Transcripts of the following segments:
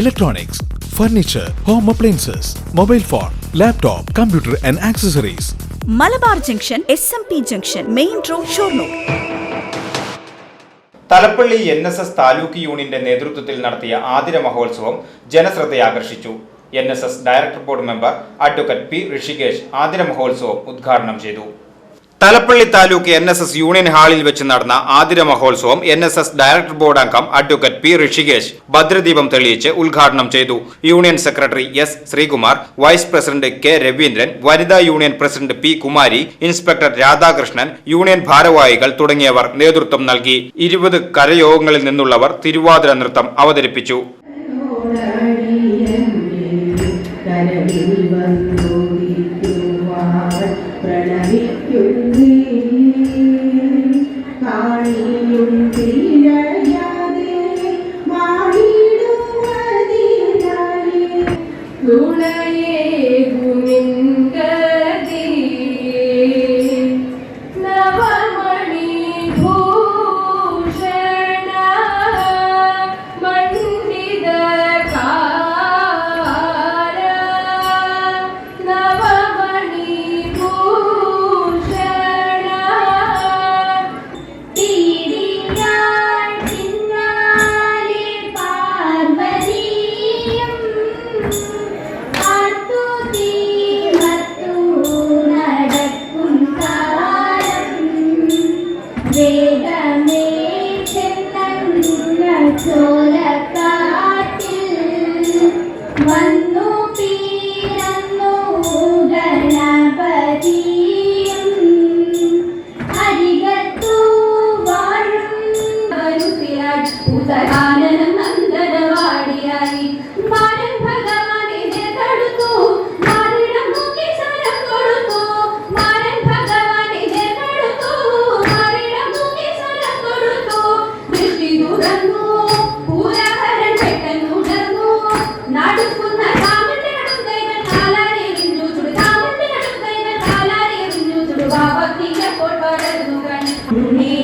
electronics, furniture home appliances mobile phone laptop computer and accessories Malabar junction S M P junction main road Shoranur. Thalappally N S S taluk യൂണിയന്റെ നേതൃത്വത്തിൽ നടത്തിയ ആതിര മഹോത്സവം ജനശ്രദ്ധയാകർഷിച്ചു N S S director board member advocate P Rishikesh Athira മഹോത്സവം ഉദ്ഘാടനം ചെയ്തു. Thalappally taluk N S S union ഹാളിൽ വെച്ച് നടന്ന ആതിര മഹോത്സവം N S S director board അംഗം അഡ്വക്കേറ്റ് പി ഋഷികേശ് ഭദ്രദീപം തെളിയിച്ച് ഉദ്ഘാടനം ചെയ്തു. Union secretary S Sreekumar vice president K Raveendran വനിതാ union president P Kumari inspector Radhakrishnan union ഭാരവാഹികൾ തുടങ്ങിയവർ നേതൃത്വം നൽകി. ഇരുപത് കരയോഗങ്ങളിൽ നിന്നുള്ളവർ തിരുവാതിര നൃത്തം അവതരിപ്പിച്ചു. പ്രണമിക്കുന്നേ వేదమే చెన్నందునచో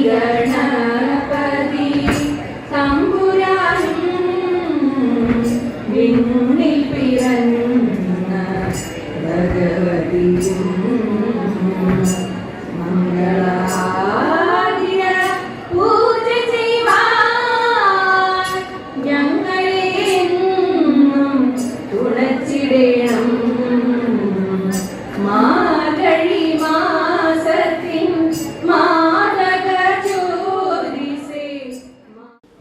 ഗണപതി തമ്പുരാനും